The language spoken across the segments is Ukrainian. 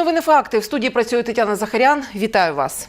новини факти. В студії працює Тетяна Захарян. Вітаю вас.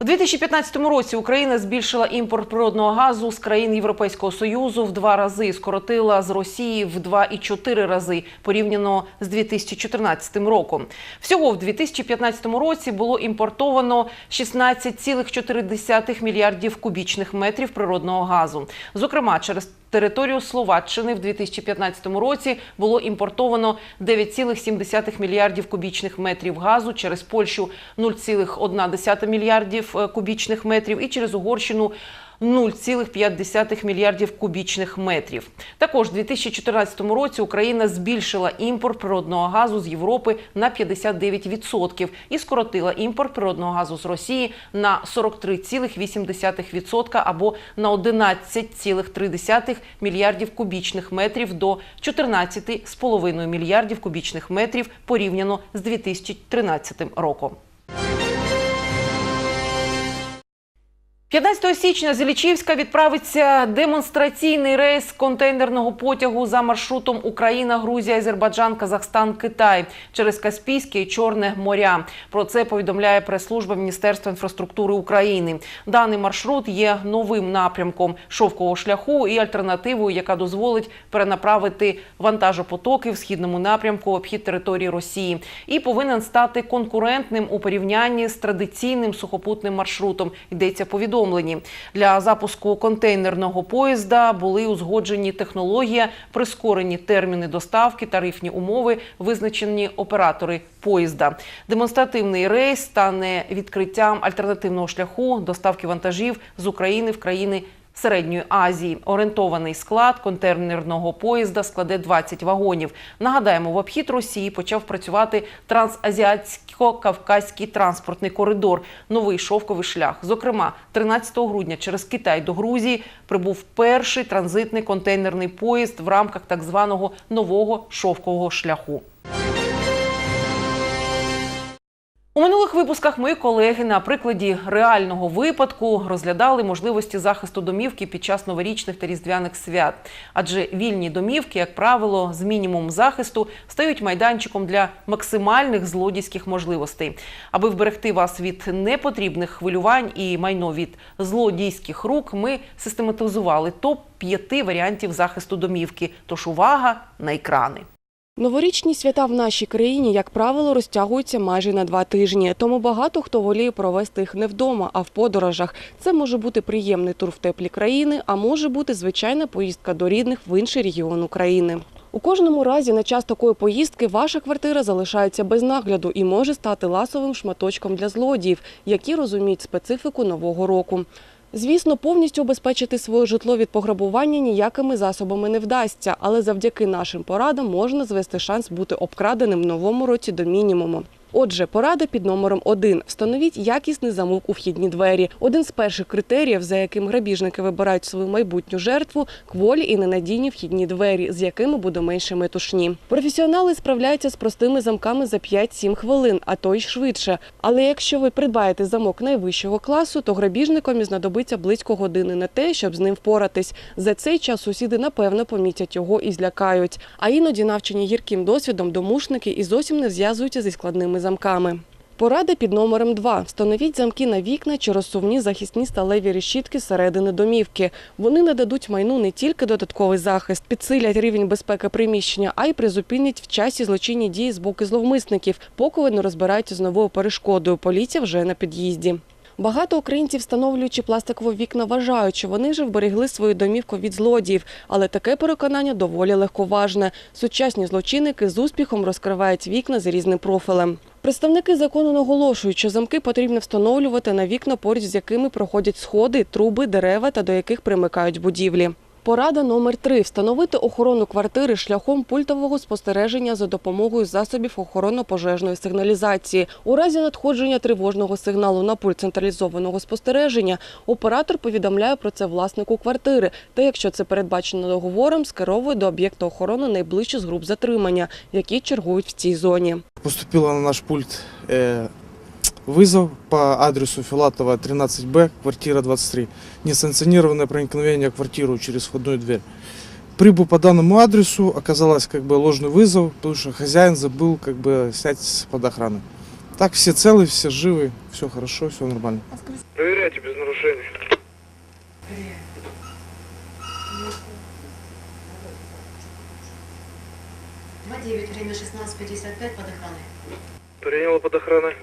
У 2015 році Україна збільшила імпорт природного газу з країн Європейського союзу в два рази, скоротила з Росії в 2,4 рази порівняно з 2014 роком. Всього в 2015 році було імпортовано 16,4 мільярдів кубічних метрів природного газу. Зокрема, через територію Словаччини в 2015 році було імпортовано 9,7 мільярдів кубічних метрів газу, через Польщу 0,1 мільярдів е, кубічних метрів і через Угорщину 0,5 мільярдів кубічних метрів. Також у 2014 році Україна збільшила імпорт природного газу з Європи на 59% і скоротила імпорт природного газу з Росії на 43,8% або на 11,3 мільярдів кубічних метрів до 14,5 мільярдів кубічних метрів порівняно з 2013 роком. 15 січня з Іллічівська відправиться демонстраційний рейс контейнерного потягу за маршрутом Україна, Грузія, Азербайджан, Казахстан, Китай через Каспійське і Чорне моря. Про це повідомляє прес-служба Міністерства інфраструктури України. Даний маршрут є новим напрямком шовкового шляху і альтернативою, яка дозволить перенаправити вантажопотоки в східному напрямку обхід території Росії, і повинен стати конкурентним у порівнянні з традиційним сухопутним маршрутом. Йдеться повідомлення. Для запуску контейнерного поїзда були узгоджені технологія, прискорені терміни доставки, тарифні умови, визначені оператори поїзда. Демонстративний рейс стане відкриттям альтернативного шляху доставки вантажів з України в країни. Середньої Азії орієнтований склад контейнерного поїзда складе 20 вагонів. Нагадаємо, в обхід Росії почав працювати трансазіатсько-кавказький транспортний коридор, новий шовковий шлях. Зокрема, 13 грудня через Китай до Грузії прибув перший транзитний контейнерний поїзд в рамках так званого нового шовкового шляху. У минулих випусках мої колеги на прикладі реального випадку розглядали можливості захисту домівки під час новорічних та різдвяних свят. Адже вільні домівки, як правило, з мінімумом захисту стають майданчиком для максимальних злодійських можливостей. Аби вберегти вас від непотрібних хвилювань і майно від злодійських рук, ми систематизували топ п'яти варіантів захисту домівки. Тож увага на екрани. Новорічні свята в нашій країні, як правило, розтягуються майже на два тижні. Тому багато хто воліє провести їх не вдома, а в подорожах. Це може бути приємний тур в теплі країни, а може бути звичайна поїздка до рідних в інший регіон України. У кожному разі на час такої поїздки ваша квартира залишається без нагляду і може стати ласовим шматочком для злодіїв, які розуміють специфіку нового року. Звісно, повністю обезпечити своє житло від пограбування ніякими засобами не вдасться, але завдяки нашим порадам можна звести шанс бути обкраденим в новому році до мінімуму. Отже, порада під номером один. Встановіть якісний замок у вхідні двері. Один з перших критеріїв, за яким грабіжники вибирають свою майбутню жертву, кволі і ненадійні вхідні двері, з якими буде менше метушні. Професіонали справляються з простими замками за 5-7 хвилин, а то й швидше. Але якщо ви придбаєте замок найвищого класу, то грабіжникам знадобиться близько години на те, щоб з ним впоратись. За цей час сусіди напевно помітять його і злякають. А іноді навчені гірким досвідом домушники і зовсім не зв'язуються зі складними замками. Порада під номером 2. Встановіть замки на вікна чи розсувні захисні сталеві решітки середини домівки. Вони нададуть майну не тільки додатковий захист, підсилять рівень безпеки приміщення, а й призупинять в часі злочинні дії з боку зловмисників, поки вони розбираються з новою перешкодою. Поліція вже на під'їзді. Багато українців, встановлюючи пластикові вікна, вважають, що вони ж вберегли свою домівку від злодіїв, але таке переконання доволі легковажне. Сучасні злочинники з успіхом розкривають вікна з різним профілем. Представники закону наголошують, що замки потрібно встановлювати на вікна, поруч з якими проходять сходи, труби, дерева та до яких примикають будівлі. Порада номер 3 встановити охорону квартири шляхом пультового спостереження за допомогою засобів охоронно-пожежної сигналізації. У разі надходження тривожного сигналу на пульт централізованого спостереження оператор повідомляє про це власнику квартири. Та якщо це передбачено договором, скеровує до об'єкта охорони найближчі з груп затримання, які чергують в цій зоні. Поступила на наш пульт э, вызов по адресу Филатова 13Б, квартира 23. Несанкционированное проникновение в квартиру через входную дверь. прибыл по данному адресу, оказалось как бы ложный вызов, потому что хозяин забыл как бы снять под охраной. Так все целы, все живы, все хорошо, все нормально. Проверяйте без нарушений. Два девять, время 16.55 под охраной. Приняла под охраной.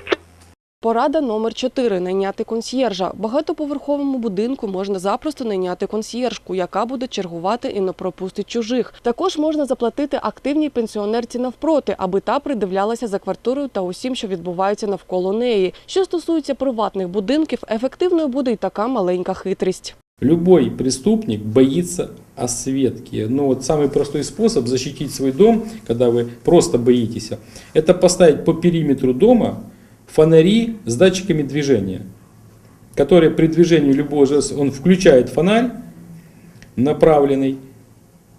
Порада номер 4 – найняти консьєржа. В багатоповерховому будинку можна запросто найняти консьєржку, яка буде чергувати і не пропустить чужих. Також можна заплатити активній пенсіонерці навпроти, аби та придивлялася за квартирою та усім, що відбувається навколо неї. Що стосується приватних будинків, ефективною буде й така маленька хитрість. Любой преступник боится осветки. Но вот самый простой способ защитить свой дом, когда вы просто боитесь, это поставить по периметру дома фонари с датчиками движения, которые при движении любого жеста, он включает фонарь направленный,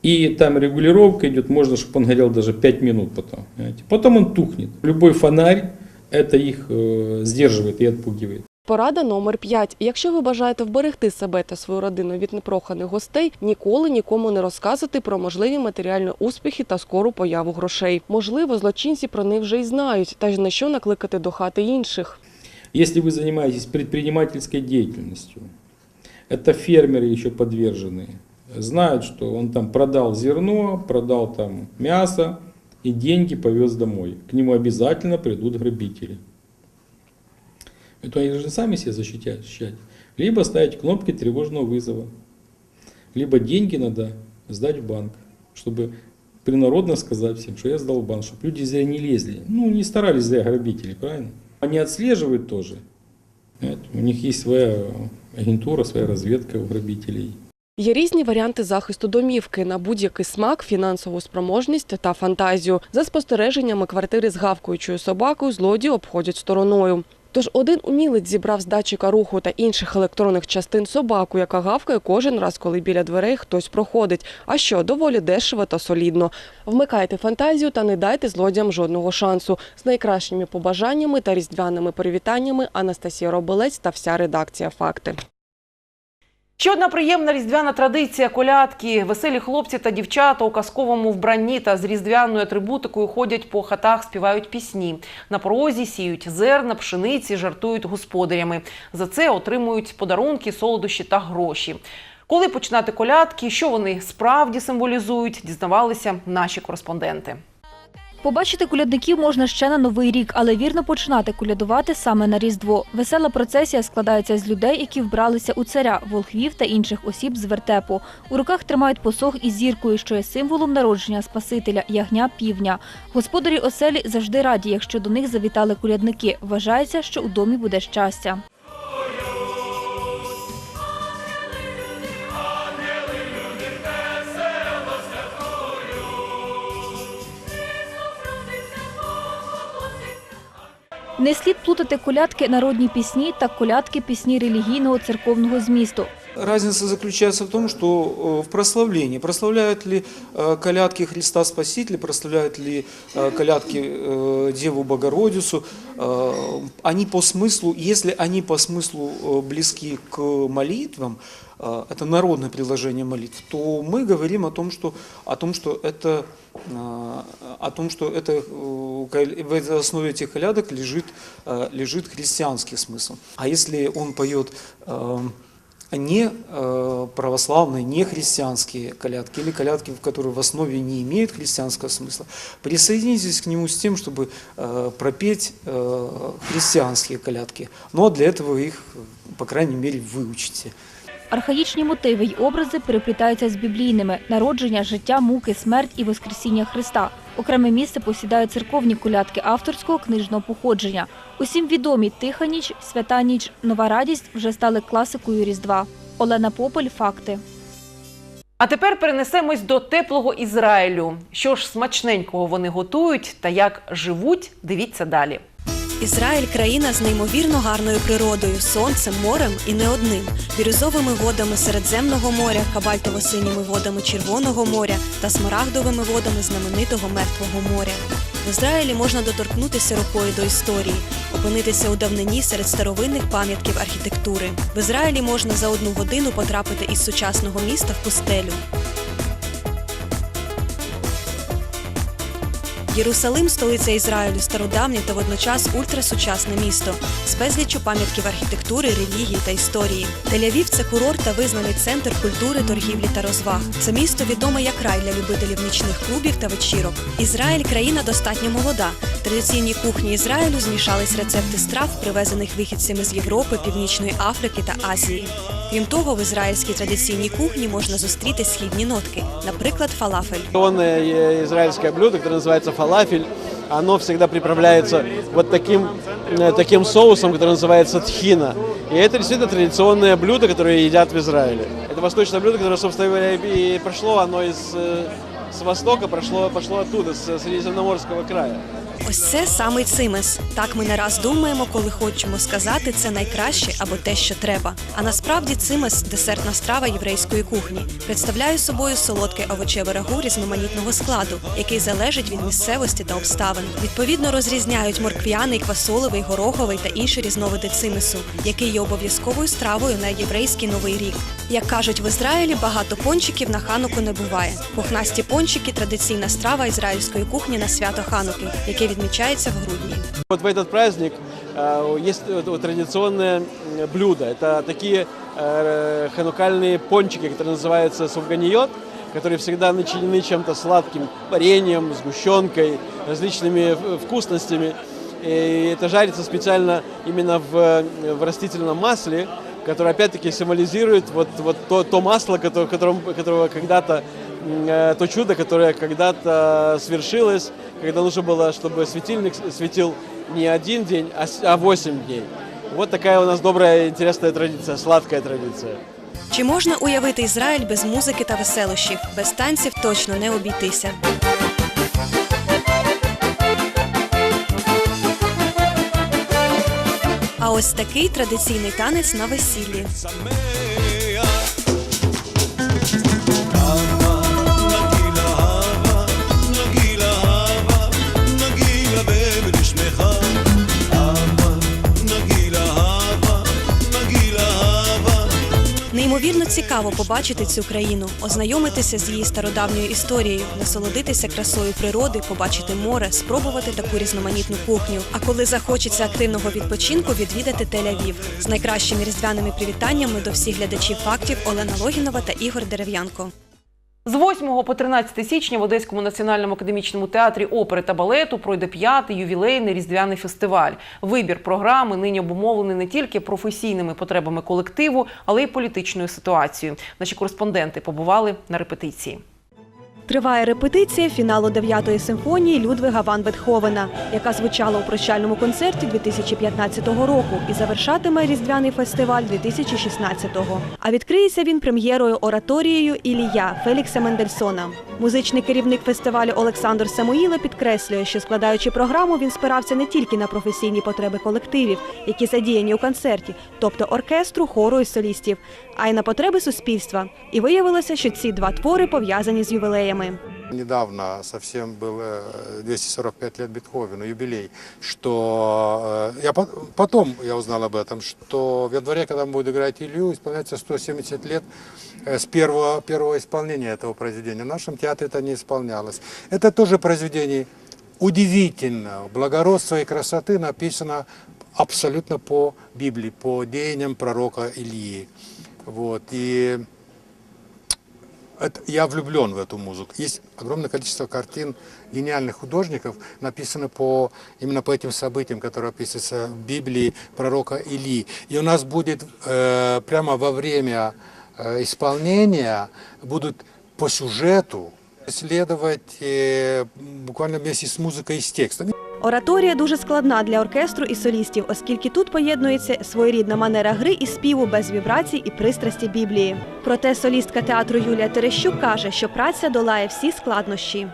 и там регулировка идет, можно, чтобы он горел даже 5 минут потом. понимаете. Потом он тухнет. Любой фонарь это их э, сдерживает и отпугивает. Порада номер 5. Якщо ви бажаєте вберегти себе та свою родину від непроханих гостей, ніколи нікому не розказуйте про можливі матеріальні успіхи та скору появу грошей. Можливо, злочинці про них вже й знають, та ж на що накликати до хати інших. Если вы занимаетесь предпринимательской деятельностью, это фермеры еще подвержены, знают, что он там продал зерно, продал там мясо и деньги повез домой. К нему обязательно придут грабители. Это они должны сами себя защитять. защищать. Либо ставить кнопки тревожного вызова, либо деньги надо сдать в банк, чтобы принародно сказать всем, что я сдал в банк, чтобы люди зря не лезли. Ну, не старались зря грабители, правильно? Они отслеживают тоже. Понимаете? У них есть своя агентура, своя разведка у грабителей. Є різні варіанти захисту домівки на будь-який смак, фінансову спроможність та фантазію. За спостереженнями квартири з гавкаючою собакою злодії обходять стороною. Тож один умілець зібрав з датчика руху та інших електронних частин собаку, яка гавкає кожен раз, коли біля дверей хтось проходить. А що доволі дешево та солідно. Вмикайте фантазію та не дайте злодіям жодного шансу. З найкращими побажаннями та різдвяними привітаннями Анастасія Робелець та вся редакція Факти. Ще одна приємна різдвяна традиція колядки. Веселі хлопці та дівчата у казковому вбранні та з різдвяною атрибутикою ходять по хатах, співають пісні. На порозі сіють зерна, пшениці, жартують господарями. За це отримують подарунки, солодощі та гроші. Коли починати колядки, що вони справді символізують, дізнавалися наші кореспонденти. Побачити колядників можна ще на новий рік, але вірно починати колядувати саме на Різдво. Весела процесія складається з людей, які вбралися у царя, волхвів та інших осіб з вертепу. У руках тримають посох із зіркою, що є символом народження Спасителя, ягня півня. Господарі оселі завжди раді, якщо до них завітали колядники. Вважається, що у домі буде щастя. Не слід плутати колядки народні пісні та колядки пісні релігійного церковного змісту. Разница заключается в том, что э, в прославлении, прославляют ли э, колядки Христа Спасителя, прославляют ли э, колядки э, Деву Богородицу, э, они по смыслу, если они по смыслу э, близки к молитвам, э, это народное предложение молитв, то мы говорим о том, что, о том, что это э, о том, что это, э, в основе этих колядок лежит, э, лежит христианский смысл. А если он поет э, не э, православные, не христианские колядки или колядки, в которые в основе не имеют христианского смысла, присоединитесь к нему с тем, чтобы э, пропеть э, христианские колядки. Но для этого их, по крайней мере, выучите. Архаїчні мотиви й образи переплітаються з біблійними – народження, життя, муки, смерть і воскресіння Христа. Окреме місце посідають церковні колядки авторського книжного походження. Усім відомі «Тиха ніч», «Свята ніч», «Нова радість» вже стали класикою Різдва. Олена Попель, «Факти». А тепер перенесемось до теплого Ізраїлю. Що ж смачненького вони готують та як живуть, дивіться далі. Ізраїль країна з неймовірно гарною природою, сонцем, морем і не одним, бірюзовими водами Середземного моря, кабальтово-синіми водами Червоного моря та смарагдовими водами знаменитого Мертвого моря. В Ізраїлі можна доторкнутися рукою до історії, опинитися у давнині серед старовинних пам'ятків архітектури. В Ізраїлі можна за одну годину потрапити із сучасного міста в пустелю. Єрусалим, столиця Ізраїлю, стародавнє та водночас ультрасучасне місто з безліччю пам'ятків архітектури, релігії та історії. Тель-Авів – це курорт та визнаний центр культури, торгівлі та розваг. Це місто відоме як рай для любителів нічних клубів та вечірок. Ізраїль країна достатньо молода. В традиційній кухні Ізраїлю змішались рецепти страв, привезених вихідцями з Європи, Північної Африки та Азії. Крім того, в ізраїльській традиційній кухні можна зустріти східні нотки, наприклад, фалафель. Традиционное э, израильское блюдо, которое называется фалафель, оно всегда приправляется вот таким, э, таким соусом, который называется тхина. И это действительно традиционное блюдо, которое едят в Израиле. Это восточное блюдо, которое, собственно говоря, и прошло, оно из, э, с востока, прошло, пошло оттуда, с Средиземноморского края. Ось це самий цимес. Так ми не раз думаємо, коли хочемо сказати це найкраще або те, що треба. А насправді цимес десертна страва єврейської кухні. Представляє собою солодке овочеве рагу різноманітного складу, який залежить від місцевості та обставин. Відповідно розрізняють морквяний, квасолевий, гороховий та інші різновиди цимесу, який є обов'язковою стравою на єврейський новий рік. Як кажуть в Ізраїлі, багато пончиків на хануку не буває. Пухнасті пончики традиційна страва ізраїльської кухні на свято Хануки, яке відмічається в грудні. Вот в этот праздник э, есть вот- вот традиционное м, блюдо. Это такие э, ханукальные пончики, которые называются сувганиот, которые всегда начинены чем-то сладким, вареньем, сгущенкой, различными в- вкусностями. И это жарится специально именно в, в растительном масле, которое опять-таки символизирует вот, вот то, то масло, которое, которым, которого когда-то м, э, то чудо, которое когда-то свершилось, когда нужно было, чтобы светильник светил не один день, а, 8 дней. Вот такая у нас добрая, интересная традиция, сладкая традиция. Чи можна уявити Ізраїль без музики та веселощів? Без танців точно не обійтися. А ось такий традиційний танець на весіллі. Неймовірно цікаво побачити цю країну, ознайомитися з її стародавньою історією, насолодитися красою природи, побачити море, спробувати таку різноманітну кухню. А коли захочеться активного відпочинку, відвідати Тель-Авів. з найкращими різдвяними привітаннями до всіх глядачів фактів Олена Логінова та Ігор Дерев'янко. З 8 по 13 січня в Одеському національному академічному театрі опери та балету пройде п'ятий ювілейний різдвяний фестиваль. Вибір програми нині обумовлений не тільки професійними потребами колективу, але й політичною ситуацією. Наші кореспонденти побували на репетиції. Триває репетиція фіналу 9-ї симфонії Людвига ван Бетховена, яка звучала у прощальному концерті 2015 року і завершатиме різдвяний фестиваль 2016-го. А відкриється він прем'єрою ораторією Ілія Фелікса Мендельсона. Музичний керівник фестивалю Олександр Самуїла підкреслює, що складаючи програму, він спирався не тільки на професійні потреби колективів, які задіяні у концерті, тобто оркестру, хору і солістів, а й на потреби суспільства. І виявилося, що ці два твори пов'язані з ювілеями. Недавно совсем было 245 лет Бетховену, юбилей, что э, я по- потом я узнал об этом, что в январе, когда он будет играть Илью, исполняется 170 лет э, с первого, первого исполнения этого произведения. В нашем театре это не исполнялось. Это тоже произведение удивительно, благородства и красоты написано абсолютно по Библии, по деяниям пророка Ильи. Вот. И это- я влюблен в эту музыку. Есть огромное количество картин гениальных художников, написаны по, именно по этим событиям, которые описываются в Библии пророка Илии. И у нас будет э, прямо во время э, исполнения, будут по сюжету следовать э, буквально вместе с музыкой и с текстом. Ораторія дуже складна для оркестру і солістів, оскільки тут поєднується своєрідна манера гри і співу без вібрацій і пристрасті Біблії. Проте солістка театру Юлія Терещук каже, що праця долає всі складнощі.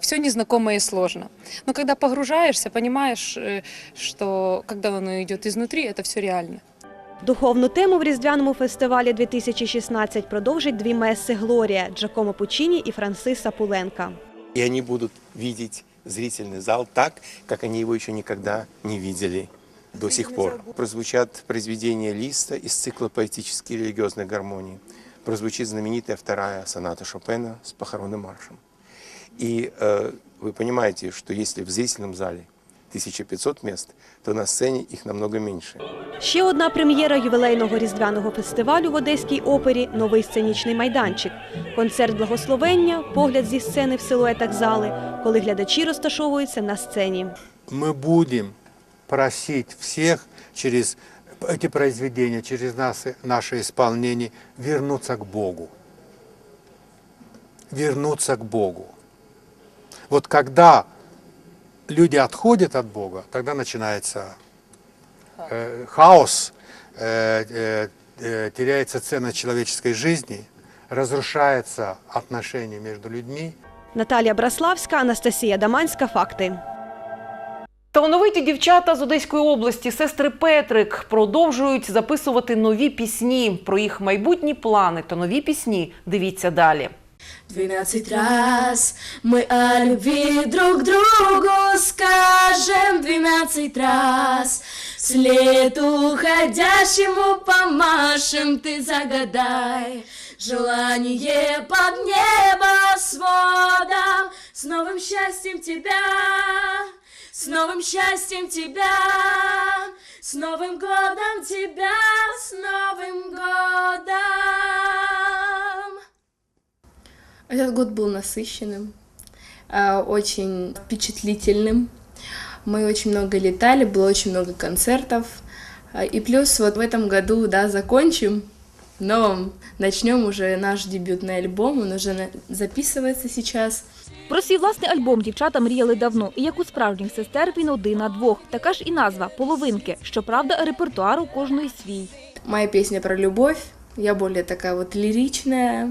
Все незнакомое и сложно. Но когда погружаешься, понимаешь, э, что когда оно идет изнутри, это все реально. Духовну тему в різдвяному фестивалі 2016 продовжить дві меси Глорія Джакомо Пучіні і Франсиса Пуленка. И они будут видеть зрительный зал так, как они его еще никогда не видели до сих пор. Прозвучат произведения Листа из цикла поэтической и религиозной гармонии. Прозвучит знаменитая вторая соната Шопена с похоронным маршем. И э, вы понимаете, что если в зрительном зале 1500 мест, то на сцене их намного меньше. Ще одна прем'єра ювілейного різдвяного фестивалю в Одеській опері новий сценічний майданчик. Концерт благословення, погляд зі сцени в силуетах зали, коли глядачі розташовуються на сцені. Мы будем просить всех через эти произведения, через нас, наше исполнение вернуться к Богу. Вернуться к Богу. Вот когда люди отходят от Бога, тогда начинается э, хаос, э, э, э, теряется ценность человеческой жизни, разрушается отношения между людьми. Наталія Браславська, Анастасія Даманська. Факти. Талановиті дівчата з Одеської області, сестри Петрик, продовжують записувати нові пісні. Про їх майбутні плани та нові пісні дивіться далі. Двенадцать раз мы о любви друг другу скажем. Двенадцать раз вслед уходящему помашем. Ты загадай желание под небосводом С новым счастьем тебя, с новым счастьем тебя С Новым годом тебя, с Новым годом Этот год был насыщенным, а, очень впечатлительным. Мы очень много летали, было очень много концертов. А, И плюс вот в этом году, да, закончим, но начнем уже наш дебютный альбом, он уже на- записывается сейчас. Про свій власний альбом дівчата мріяли давно, і як у справжніх сестер він один на двох. Така ж і назва половинки. Щоправда, репертуар у кожної свій. Моя песня про любовь, я более такая вот лиричная,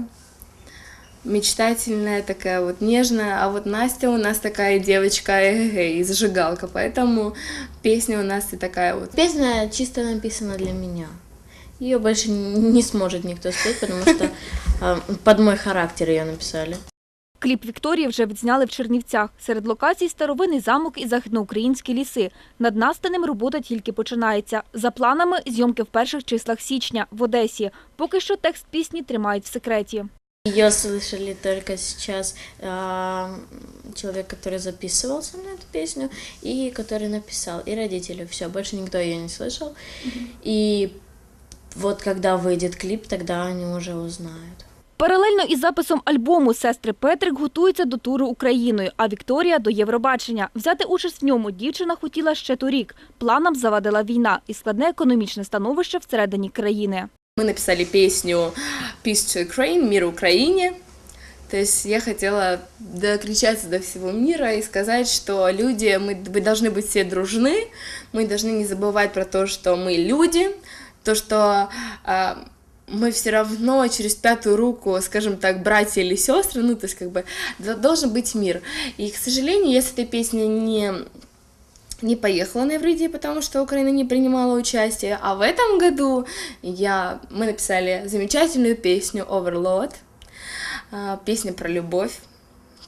мечтательная, такая вот нежная, а вот Настя у нас такая девочка эгегей, и зажигалка, поэтому песня у нас и такая вот. Песня чисто написана для меня. Ее больше не сможет никто спеть, потому что э, под мой характер ее написали. Кліп Вікторії вже відзняли в Чернівцях. Серед локацій старовинний замок і західноукраїнські ліси. Над настанем робота тільки починається. За планами зйомки в перших числах січня в Одесі. Поки що текст пісні тримають в секреті. Ее слышали только сейчас а, человек, который записывался на эту песню, и который написал, и родители. Все, больше никто ее не слышал. И вот когда выйдет клип, тогда они уже узнают. Паралельно із записом альбому сестри Петрик готуються до туру Україною, а Вікторія до Євробачення. Взяти участь в ньому дівчина хотіла ще торік. Планам завадила війна і складне економічне становище всередині країни. Мы написали песню Peace to Ukraine, мир Украине. То есть я хотела докричаться до всего мира и сказать, что люди, мы, мы должны быть все дружны, мы должны не забывать про то, что мы люди, то, что а, мы все равно через пятую руку, скажем так, братья или сестры, ну, то есть как бы должен быть мир. И, к сожалению, я с этой песней не не поехала на Евровидение, потому что Украина не принимала участие. А в этом году я, мы написали замечательную песню «Overload», а, песня про любовь,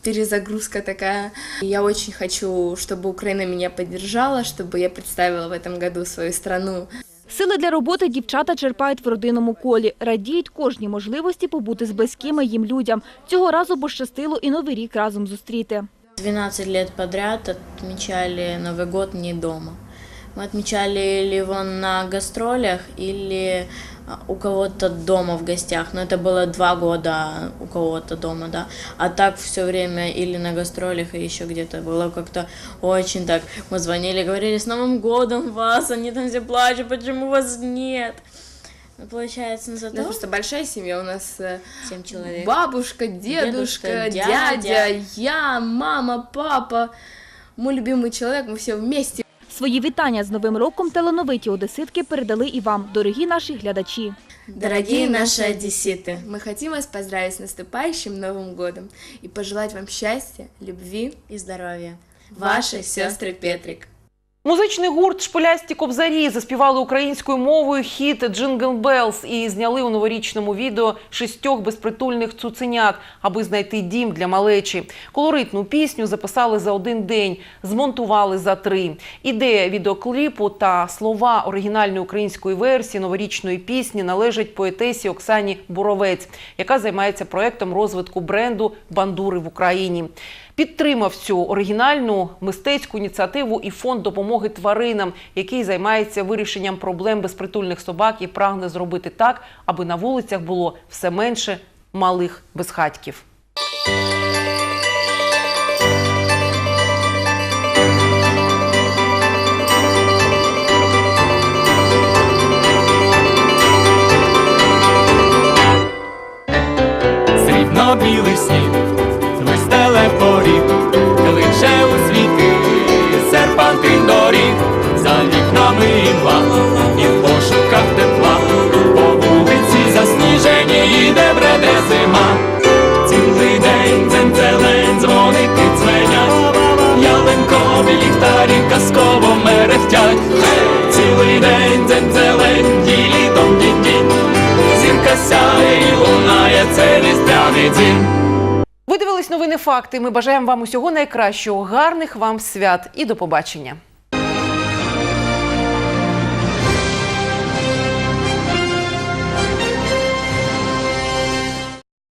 перезагрузка такая. И Я очень хочу, чтобы Украина меня поддержала, чтобы я представила в этом году свою страну. Сили для роботи дівчата черпають в родинному колі. Радіють кожній можливості побути з близькими їм людям. Цього разу пощастило і Новий рік разом зустріти. 12 лет подряд отмечали Новый год не дома. Мы отмечали ли его на гастролях или а, у кого-то дома в гостях. Но это было два года у кого-то дома, да. А так все время или на гастролях, и еще где-то было как-то очень так. Мы звонили, говорили, с Новым годом вас, они там все плачут, почему вас нет. Ну, получается, У зато нас просто большая семья, у нас э, семь человек. бабушка, дедушка, Дедушка, дядя, дядя. я, мама, папа. Мой любимый человек, мы все вместе. Свої вітання з Новим роком талановиті одеситки передали і вам, дорогі наші глядачі. Дорогие наши одесситы, мы хотим вас поздравить с наступающим Новым годом и пожелать вам счастья, любви и здоровья. Ваши сестры Петрик. Музичний гурт Шпилясті кобзарі заспівали українською мовою хіт «Джингл Белс» і зняли у новорічному відео шістьох безпритульних цуценят, аби знайти дім для малечі. Колоритну пісню записали за один день, змонтували за три. Ідея відеокліпу та слова оригінальної української версії новорічної пісні належать поетесі Оксані Буровець, яка займається проектом розвитку бренду бандури в Україні. Підтримав цю оригінальну мистецьку ініціативу і фонд допомоги тваринам, який займається вирішенням проблем безпритульних собак і прагне зробити так, аби на вулицях було все менше малих безхатьків. Срібно-білий сніг, поріг, кличе у світи, факти. Ми бажаємо вам усього найкращого, гарних вам свят і до побачення.